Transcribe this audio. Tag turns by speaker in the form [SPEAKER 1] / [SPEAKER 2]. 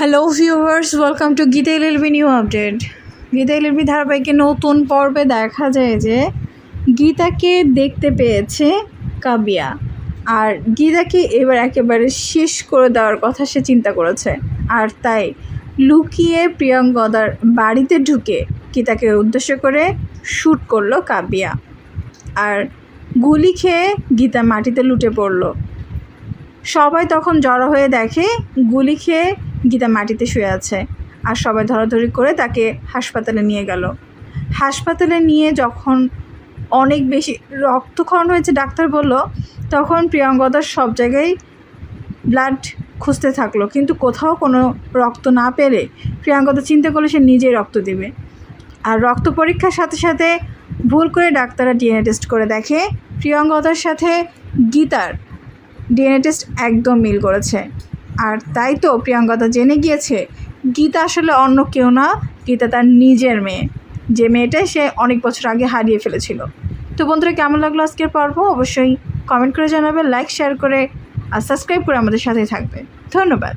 [SPEAKER 1] Hello viewers welcome to Geeta LLB new update Geeta LLB ধারাবাহিকে নতুন পর্বে দেখা যায় যে গীতাকে দেখতে পেয়েছে কাবিয়া আর গীতাকে এবার একেবারে শেষ করে দেওয়ার কথা সে চিন্তা করেছে। আর তাই লুকিয়ে প্রিয়ঙ্কদার বাড়িতে ঢুকে গীতাকে উদ্দেশ্য করে শ্যুট করল কাবিয়া আর গুলি খেয়ে গীতা মাটিতে লুটে পড়ল। সবাই তখন জড়ো হয়ে দেখে গুলি খেয়ে গীতা মাটিতে শুয়ে আছে আর সবাই ধরাধরি করে তাকে হাসপাতালে নিয়ে গেল। হাসপাতালে নিয়ে যখন অনেক বেশি রক্তক্ষরণ হয়েছে, ডাক্তার বলল, তখন প্রিয়াঙ্গদার সব জায়গায় ব্লাড খুঁজতে থাকল, কিন্তু কোথাও কোনো রক্ত না পেলে প্রিয়াঙ্কদা চিন্তা করলে সে নিজেই রক্ত দেবে। আর রক্ত পরীক্ষার সাথে সাথে ভুল করে ডাক্তাররা ডিএনএ টেস্ট করে দেখে প্রিয়াঙ্গদার সাথে গীতার ডিএনএ টেস্ট একদম মিল করেছে। আর তাই তো প্রিয়াঙ্কদা জেনে গিয়েছে, গীতা আসলে অন্য কেউ না, গীতা তার নিজের মেয়ে। যে মেয়েটা সে অনেক বছর আগে হারিয়ে ফেলেছিল। তো বন্ধুরা, কেমন লাগল আজকের পর্ব? অবশ্যই কমেন্ট করে জানাবে লাইক শেয়ার করে, আর সাবস্ক্রাইব করে আমাদের সাথেই থাকবে। ধন্যবাদ।